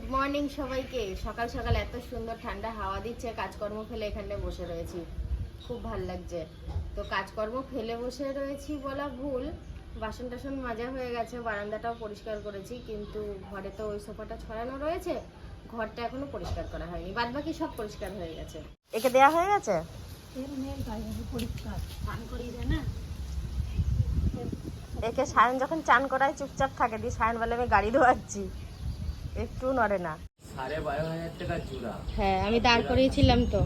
Good morning সবাইকে। সকাল সকাল এত সুন্দর ঠান্ডা হাওয়া দিচ্ছে, কাজকর্ম ফেলে এখানে বসে রয়েছি। খুব ভালো লাগছে। তো কাজকর্ম ফেলে বসে রয়েছি বলা ভুল। বাসন টাসন মাজা হয়ে গেছে, বারান্দাটাও পরিষ্কার করেছি, কিন্তু ঘরে তো ওই সোফাটা ছড়ানো রয়েছে, ঘরটা এখনও পরিষ্কার করা হয়নি। বাদ বাকি সব পরিষ্কার হয়ে গেছে। একে দেয়া হয়ে গেছে? একে সায়ন যখন চান করায়, চুপচাপ থাকে, দিয়ে সায়ন বলে আমি গাড়ি ধোয়াচ্ছি। একটু নড়ে না। সাড়ে বারো হাজার টাকা চূড়া হ্যাঁ আমি দাঁড় করিয়েছিলাম তো।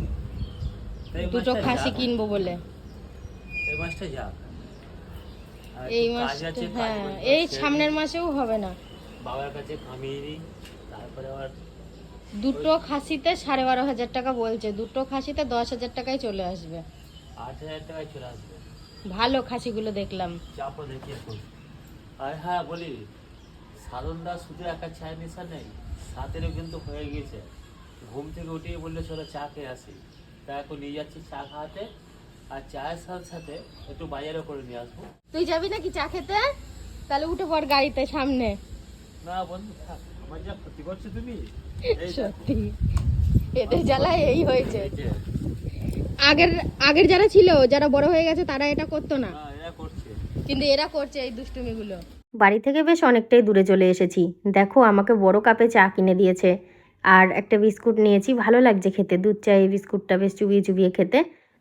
দুটো খাসি কিনবো বলে। এই মাসটা হ্যাঁ এই সামনের মাসেও হবে না। বাবার কাছে কামিয়ে তারপরে আবার দুটো খাসিতে সাড়ে বারো হাজার টাকা বলছে। দুটো খাসিতে দশ হাজার টাকায় চলে আসবে। আট হাজার টাকায় চলে আসবে। ভালো খাসিগুলো দেখলাম। চাপও আর হ্যাঁ বলি। সাধনদা শুধু একা চায়ের নেশা নেই সাতেরও কিন্তু হয়ে গেছে ঘুম থেকে উঠিয়ে বললে চলো চা খেয়ে আসি। তা এখন নিয়ে যাচ্ছি চা খাওয়াতে আর চায়ের সাথে সাথে একটু বাজারও করে নিয়ে আসব। তুই যাবি নাকি চা খেতে? তাহলে উঠে পড় গাড়িতে সামনে। না বন্ধু আমার যা ক্ষতি করছ তুমি সত্যি। এদের জ্বালায় এই হয়েছে। আগের আগের যারা ছিল যারা বড় হয়ে গেছে তারা এটা করতো না। কিন্তু এরা করছে এই দুষ্টুমিগুলো। বাড়ি থেকে বেশ অনেকটাই দূরে চলে এসেছি। দেখো, আমাকে বড় কাপে চা কিনে দিয়েছে। আর একটা বিস্কুট নিয়েছি। ভালো লাগছে খেতে। দুধ চা, এই বিস্কুটটা বেশ চুবিয়ে চুবিয়ে খেতে।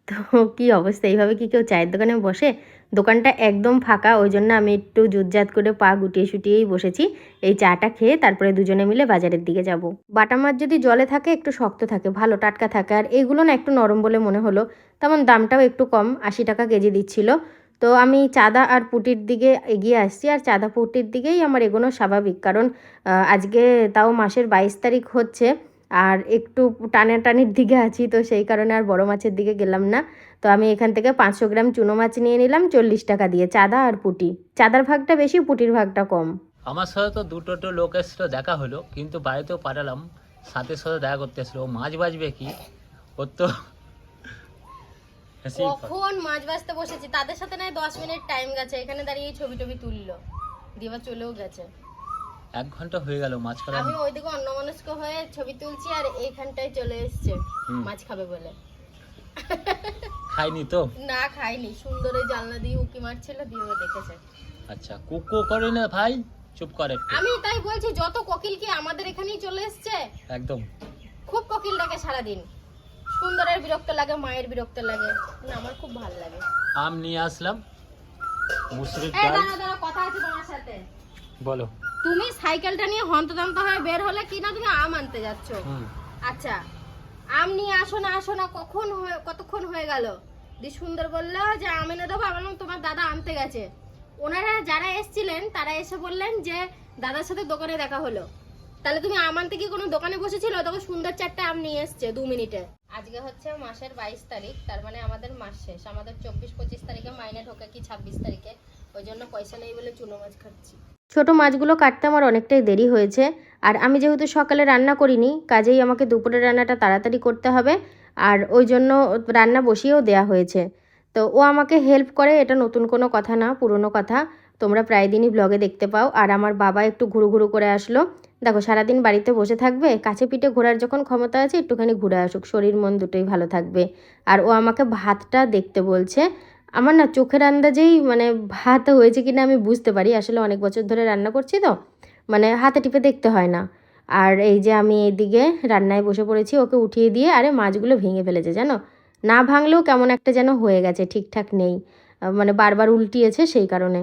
তো কি অবস্থা? এইভাবে কি কেউ চায়ের দোকানে বসে? দোকানটা একদম ফাঁকা, ওই জন্য আমি একটু জুতজাত করে পা গুটিয়ে শুটিয়েই বসেছি। এই চাটা খেয়ে তারপরে দুজনে মিলে বাজারের দিকে যাব। বাটা মাছ যদি জলে থাকে, একটু শক্ত থাকে, ভালো টাটকা থাকে। আর এইগুলো না একটু নরম বলে মনে হলো। তেমন দামটাও একটু কম, আশি টাকা কেজি দিচ্ছিল। তো আমি চাঁদা আর পুটির দিকে এগিয়ে আসছি আর চাঁদা পুটির দিকেই আমার এগোনো স্বাভাবিক। কারণ আজকে তাও মাসের বাইশ তারিখ হচ্ছে আর একটু টানাটানির দিকে আছি, তো সেই কারণে আর বড় মাছের দিকে গেলাম না। তো আমি এখান থেকে পাঁচশো গ্রাম চুনো মাছ নিয়ে নিলাম চল্লিশ টাকা দিয়ে, চাঁদা আর পুটি। চাঁদার ভাগটা বেশি, পুটির ভাগটা কম। আমার সাথে তো দুটো লোক এসেছিল, দেখা হলো। কিন্তু বাড়িতেও পাঠালাম, সাথে সাথে দেখা করতে এসলো মাছ বাজবে কি? ওর তো। কখন মাছ বাজতে বসেছি? তাদের সাথে নয় দশ মিনিট টাইম গেছে। এখানে দাঁড়িয়ে ছবি টবি তুললো। দিয়ে চলেও গেছে। এক ঘণ্টা হয়ে গেল মাছ করা আমি ওইদিকে অন্যমনস্ক হয়ে ছবি তুলছি আর এইখানটায় চলে এসছে। মাছ খাবে বলে। খাইনি তো? না খাইনি সুন্দর ওই জানলা দিয়ে উকি মারছিল দিয়ে দেখেছে। আচ্ছা কুকু করে না ভাই। চুপ করে আমি তাই বলছি যত কোকিল কি আমাদের এখানেই চলে এসেছে? একদম। খুব কোকিল ডাকে সারাদিন। সুন্দরের বিরক্ত লাগে মায়ের বিরক্ত লাগে। না আমার খুব ভালো লাগে। আম নিয়ে আসলাম। মুসুরির এই ডাল। দাঁড়া দাঁড়া কথা আছে তোমার সাথে। বলো। তুমি সাইকেলটা নিয়ে হন্তদন্ত হয়ে বের হলে কি না তুমি আম আনতে যাচ্ছ? আচ্ছা আম নিয়ে আসো না আসো না কখন কতক্ষণ হয়ে গেল? দি সুন্দর বলল যে আম এনে দেবো আমি তোমার দাদা আনতে গেছে। ওনারা যারা এসছিলেন তারা এসে বললেন যে দাদার সাথে দোকানে দেখা হলো। তাহলে তুমি আমার থেকে কোনো দোকানে বসেছিল? তখন সুন্দর চারটে আম নিয়ে এসছে দু মিনিটে। আজকে হচ্ছে মাসের বাইশ তারিখ, তার মানে আমাদের মাস শেষ। আমাদের চব্বিশ, পঁচিশ তারিখে মাইনে ঢোকে কি ছাব্বিশ তারিখে। ওই জন্য পয়সা নেই বলে চুনো মাছ খাচ্ছি। ছোট মাছগুলো কাটতে আমার অনেকটাই দেরি হয়েছে। আর আমি যেহেতু সকালে রান্না করিনি, কাজেই আমাকে দুপুরের রান্নাটা তাড়াতাড়ি করতে হবে। আর ওই জন্য রান্না বসিয়েও দেয়া হয়েছে। তো ও আমাকে হেল্প করে, এটা নতুন কোনো কথা না, পুরনো কথা। তোমরা প্রায় দিনই ব্লগে দেখতে পাও। আর আমার বাবা একটু ঘুরু ঘুরু করে আসলো। দেখো, সারাদিন বাড়িতে বসে থাকবে, কাছে পিঠে ঘোরার যখন ক্ষমতা আছে, একটুখানি ঘুরে আসুক, শরীর মন দুটোই ভালো থাকবে। আর ও আমাকে ভাতটা দেখতে বলছে, আমার না চোখের আন্দাজেই মানে ভাত হয়েছে কিনা আমি বুঝতে পারি, আসলে অনেক বছর ধরে রান্না করছি তো মানে হাতে টিপে দেখতে হয় না। আর এই যে আমি এইদিকে রান্নায় বসে পড়েছি, ওকে উঠিয়ে দিয়ে, আরে মাছগুলো ভেঙে ফেলেছে, জানো? না ভাঙলেও কেমন একটা যেন হয়ে গেছে, ঠিকঠাক নেই। মানে বারবার উল্টিয়েছে সেই কারণে।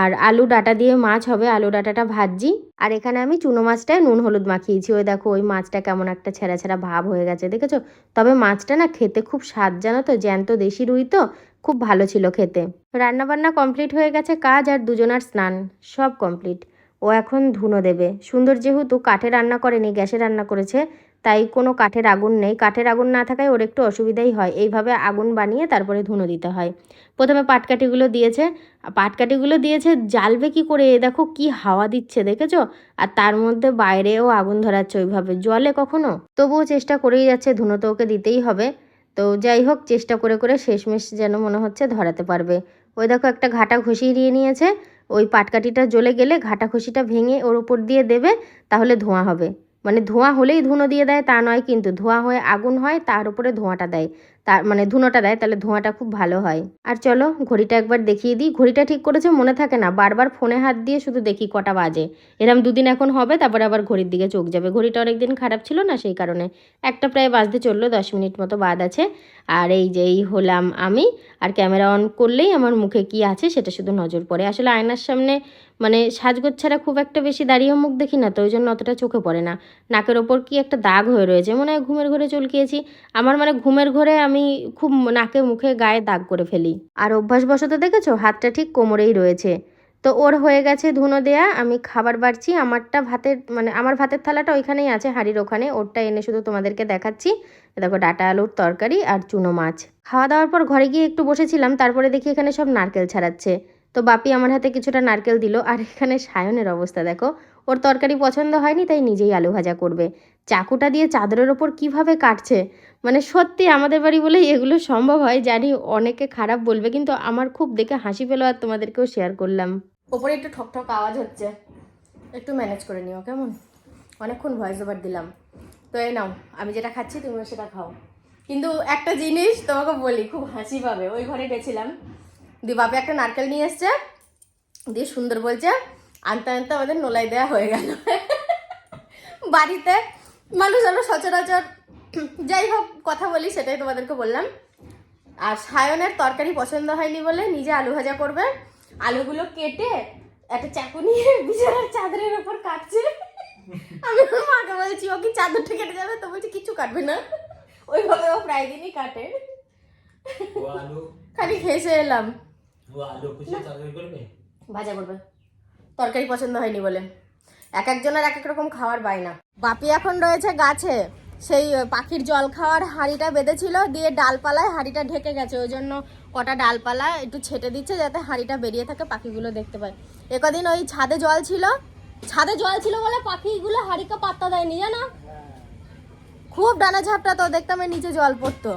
আর আলু ডাটা দিয়ে মাছ হবে, আলু ডাটাটা ভাজি আর এখানে আমি চুনো মাছটায় নুন হলুদ মাখিয়েছি। ওই দেখো, ওই মাছটা কেমন একটা ছেঁড়া ছেঁড়া ভাব হয়ে গেছে, দেখেছ? তবে মাছটা না খেতে খুব স্বাদ, জানো তো? জ্যান্ত দেশি রুই তো, খুব ভালো ছিল খেতে। রান্নাবান্না কমপ্লিট হয়ে গেছে কাজ আর দুজনার স্নান, সব কমপ্লিট। ও এখন ধুনো দেবে। সুন্দর যেহেতু কাঠে রান্না করেনি, গ্যাসে রান্না করেছে, তাই কোনো কাঠের আগুন নেই। কাঠের আগুন না থাকায় ওর একটু অসুবিধাই হয়। এইভাবে আগুন বানিয়ে তারপরে ধুনো দিতে হয়। প্রথমে পাটকাঠিগুলো দিয়েছে। পাটকাঠিগুলো দিয়েছে, জ্বালবে কি করে? দেখো কি হাওয়া দিচ্ছে, দেখেছ? আর তার মধ্যে বাইরেও আগুন ধরাচ্ছে ওইভাবে। জলে কখনো? তবুও চেষ্টা করেই যাচ্ছে, ধুনো তো ওকে দিতেই হবে। তো যাই হোক, চেষ্টা করে করে শেষমেশ যেন মনে হচ্ছে ধরাতে পারবে। ওই দেখো একটা ঘাটা ঘষিয়ে দিয়ে নিয়েছে। ওই পাটকাঠিটা জ্বলে গেলে ঘাটা ঘষিটা ভেঙে ওর উপর দিয়ে দেবে, তাহলে ধোঁয়া হবে। মানে ধোঁয়া হলেই ধুনো দিয়ে দেয়, তা নয় কিন্তু ধোঁয়া হয়ে আগুন হয়, তার উপরে ধোঁয়াটা দেয়। তার মানে ধুনোটা দেয়, তাহলে ধোঁয়াটা খুব ভালো হয়। আর চলো, ঘড়িটা একবার দেখিয়ে দিই। ঘড়িটা ঠিক করেছে, মনে থাকে না। বারবার ফোনে হাত দিয়ে শুধু দেখি কটা বাজে। এরম দুদিন এখন হবে, তারপরে আবার ঘড়ির দিকে চোখ যাবে। ঘড়িটা অনেক দিন খারাপ ছিল না সেই কারণে। একটা প্রায় বাজতে চলল, দশ মিনিট মতো বাদ আছে। আর এই যে, এই হলাম আমি। আর ক্যামেরা অন করলেই আমার মুখে কি আছে, সেটা শুধু নজর পড়ে। আসলে আয়নার সামনে মানে সাজগোজ ছাড়া খুব একটা বেশি দাঁড়িয়ে মুখ দেখি না, তো ওই জন্য অতটা চোখে পড়ে না। নাকের ওপর কি একটা দাগ হয়ে রয়েছে, মনে হয় ঘুমের ঘরে চলকিয়েছি। আমার মানে ঘুমের ঘরে আমি খুব নাকে মুখে গায়ে দাগ করে ফেলি। আর অভ্যাসবশত দেখেছ? হাতটা ঠিক কোমরেই রয়েছে। তো ওর হয়ে গেছে ধুনো দেয়া, আমি খাবার বাড়ছি, আমারটা ভাতের মানে আমার ভাতের থালাটা ওইখানেই আছে, হাঁড়ির ওখানে। ওরটা এনে শুধু তোমাদেরকে দেখাচ্ছি। দেখো, ডাটা, আলুর তরকারি আর চুনো মাছ। খাওয়া দাওয়ার পর ঘরে গিয়ে একটু বসেছিলাম, তারপরে দেখি এখানে সব নারকেল ছাড়াচ্ছে। তো বাপি আমার হাতে কিছুটা নারকেল দিল, আর এখানে সায়নের অবস্থা, দেখো। ওর তরকারি পছন্দ হয়নি, তাই নিজেই আলু ভাজা করবে। চাকুটা দিয়ে চাদরের ওপর কীভাবে কাটছে? মানে সত্যি আমাদের বাড়ি বলেই এগুলো সম্ভব হয়, জানি অনেকে খারাপ বলবে, কিন্তু আমার খুব দেখে হাসি পেল আর তোমাদেরকেও শেয়ার করলাম। ওপরে একটু ঠক ঠক আওয়াজ হচ্ছে। একটু ম্যানেজ করে নিও, কেমন? অনেকক্ষণ ভয়েস ওভার দিলাম। তো এই নাও, আমি যেটা খাচ্ছি তুমিও সেটা খাও। কিন্তু একটা জিনিস তোমাকে বলি, খুব হাসি পাবে। ওই ঘরে গেছিলাম। দিয়ে বাপে একটা নারকেল নিয়ে এসছে, দিয়ে সুন্দর বলছে আনতে আনতে আমাদের নোলাই দেওয়া হয়ে গেল। বাড়িতে মানুষ আমরা সচরাচর যাই হোক কথা বলি সেটাই তোমাদেরকে বললাম। আর সায়নের তরকারি পছন্দ হয়নি বলে নিজে আলু ভাজা করবে। আলুগুলো কেটে একটা চাকু নিয়ে বিছানার চাদরের উপর কাটছে। আমি মাকে বলছি ও কি চাদরটা কেটে যাবে? তো বলছি কিছু কাটবে না। ওইভাবে ও প্রায় দিনই কাটে। খালি খেসে এলাম। ভাজা করবে। তরকারি পছন্দ হয়নি বলে। এক একজনের এক এক রকম খাওয়ার বায়না বাপি এখন রয়েছে গাছে। সেই পাখির জল খাওয়ার হাঁড়িটা বেঁধেছিল, দিয়ে ডালপালায় হাঁড়িটা ঢেকে গেছে। ওই জন্য কটা ডালপালা একটু ছেটে দিচ্ছে যাতে হাঁড়িটা বেরিয়ে থাকে পাখিগুলো দেখতে পায়। একদিন ওই ছাদে জল ছিল। ছাদে জল ছিল বলে পাখিগুলো হাঁড়িকে পাত্তা দেয়নি, জানো? খুব ডানা ঝাপটা তো, দেখতাম নিচে জল পড়তো।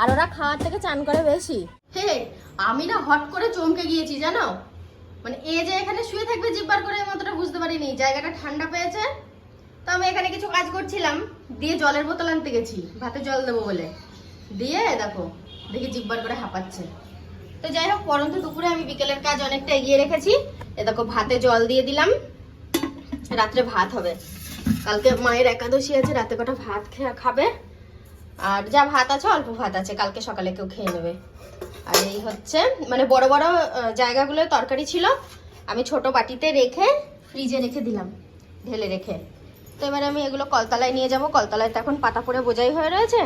আর ওরা খাওয়ার থেকে চান করে বেশি। হে, আমি না হট করে চমকে গিয়েছি, জানো? মানে এ যে এখানে শুয়ে থাকবে জিব্বার করে আমি অতটা বুঝতে পারিনি, জায়গাটা ঠান্ডা পেয়েছে। তো আমি এখানে কিছু কাজ করছিলাম, দিয়ে জলের বোতল আনতে গেছি, ভাতে জল দেবো বলে। দিয়ে দেখো, দেখি জিব্বার করে হাঁপাচ্ছে। তো যাই হোক, পরন্ত দুপুরে আমি বিকেলের কাজ অনেকটা এগিয়ে রেখেছি। এ দেখো, ভাতে জল দিয়ে দিলাম। রাত্রে ভাত হবে। কালকে মায়ের একাদশী আছে, রাতে কটা ভাত খে- খাবে। আর যা ভাত আছে অল্প ভাত আছে কালকে সকালে কেউ খেয়ে নেবে। আর এই হচ্ছে মানে বড় বড় আহ, জায়গাগুলোয় তরকারি ছিল আমি ছোট বাটিতে রেখে ফ্রিজে রেখে দিলাম ঢেলে রেখে। তো এবারে আমি এগুলো কলতলায় নিয়ে যাব কলতলায় তো এখন পাতা পরে বোঝাই হয়ে রয়েছে।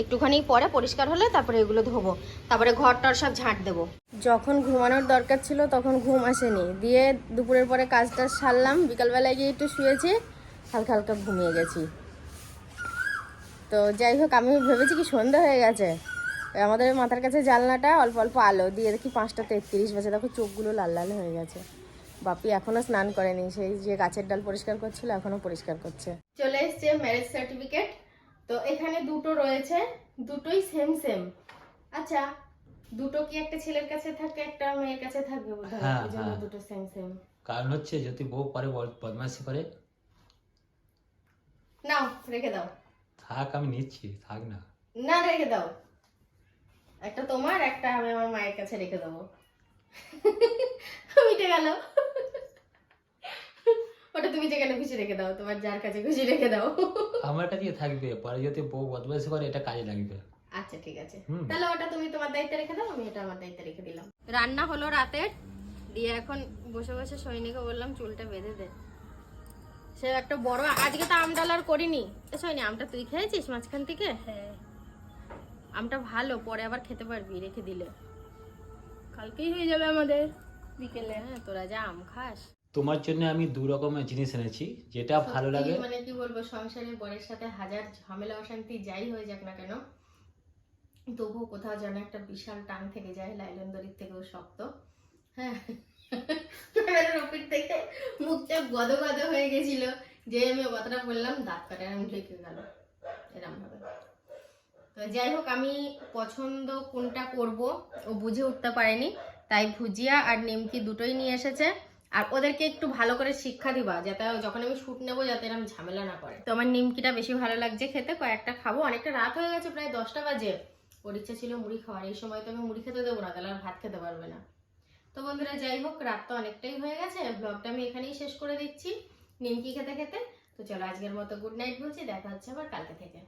একটুখানি পরে পরিষ্কার হলে তারপরে এগুলো ধোবো তারপরে ঘর টর সব ঝাঁট দেবো। যখন ঘুমানোর দরকার ছিল তখন ঘুম আসেনি দিয়ে দুপুরের পরে কাজটা সারলাম বিকালবেলায় গিয়ে একটু শুয়েছি হালকা হালকা ঘুমিয়ে গেছি। তো যাই হোক আমি ভেবেছি কি সন্ধ্যা হয়ে গেছে। আমাদের মাথার কাছে জানলাটা অল্প অল্প আলো। দিয়ে দেখি পাঁচটা তেত্রিশ বাজে। দেখো চোখগুলো লাল লাল হয়ে গেছে। বাপি এখনও স্নান করেনি। সেই যে গাছের ডাল পরিষ্কার করছিল এখনও পরিষ্কার করছে। চলে এসছে ম্যারেজ সার্টিফিকেট তো এখানে দুটো রয়েছে। দুটোই সেম সেম আচ্ছা দুটো কি একটা ছেলের কাছে থাকে একটা মেয়ের কাছে থাকবে বোধহয়? হ্যাঁ, হ্যাঁ। দুটো সেম সেম কারণ হচ্ছে যদি বউ পরে বদ- বদমাইশি করে। নাও রেখে দাও। থাক আমি নিচ্ছি থাক না। না রেখে দাও। একটা তোমার একটা আমি আমার মায়ের কাছে রেখে দেবো। মিটে গেল। ওটা তুমি যেখানে খুশি রেখে দাও তোমার যার কাছে খুশি রেখে দাও। আমার কাছে থাকবে পরে যদি বউ বদমাইশি করে এটা কাজে লাগবে। আচ্ছা ঠিক আছে। তাহলে ওটা তুমি তোমার দায়িত্বে রেখে দাও আমি এটা আমার দায়িত্বে রেখে দিলাম। রান্না হলো রাতের দিয়ে এখন বসে বসে সৈনিকে বললাম চুলটা বেঁধে দে। সে একটা বড় আজকে তো আম ডালার করিনি। সৈনি আমটা তুই খেয়েছিস মাঝখান থেকে? হ্যাঁ। আমটা ভালো পরে আবার খেতে পারবি রেখে দিলে। কালকেই হয়ে যাবে আমাদের বিকেলে। হ্যাঁ তোরা যা আম খাস। তোমার জন্য আমি দু রকমের জিনিস এনেছি যেটা ভালো লাগে। মানে কি বলব সংসারে বরের সাথে হাজার ঝামেলা অশান্তি যাই হয়ে যাক না কেন তবুও কোথাও যেন একটা বিশাল টান থেকে যায় লাইলন দড়ির থেকেও শক্ত। হ্যাঁ। ক্যামেরার ওপর থেকে মুখটা গদ গদ হয়ে গেছিল যে আমি কথাটা বললাম, দাঁত কাটা ঢেকে গেল। এরম ভাবে তো যাই হোক, আমি পছন্দ কোনটা করব, ও বুঝে উঠতে পারেনি, তাই ভুজিয়া আর নিমকি দুটোই নিয়ে এসেছে। আর ওদেরকে একটু ভালো করে শিক্ষা দিবা, যাতে যখন আমি শুট নেব, যাতে এরকম ঝামেলা না করে। তো আমার নিমকিটা বেশি ভালো লাগছে খেতে, কয়েকটা খাব। অনেকটা রাত হয়ে গেছে, প্রায় দশটা বাজে। ওর ইচ্ছা ছিল মুড়ি খাওয়ার, এই সময় তো আমি মুড়ি খেতে দেবো না, তাহলে আর ভাত খেতে পারবে না। তো বন্ধুরা, যাই হোক, রাত তো অনেকটাই হয়ে গেছে। ব্লগটা আমি এখানেই শেষ করে দিচ্ছি। নিমকি খেতে খেতে। তো চলো, আজকের মতো গুড নাইট বলছি, দেখা হচ্ছে আবার কালকে থেকে।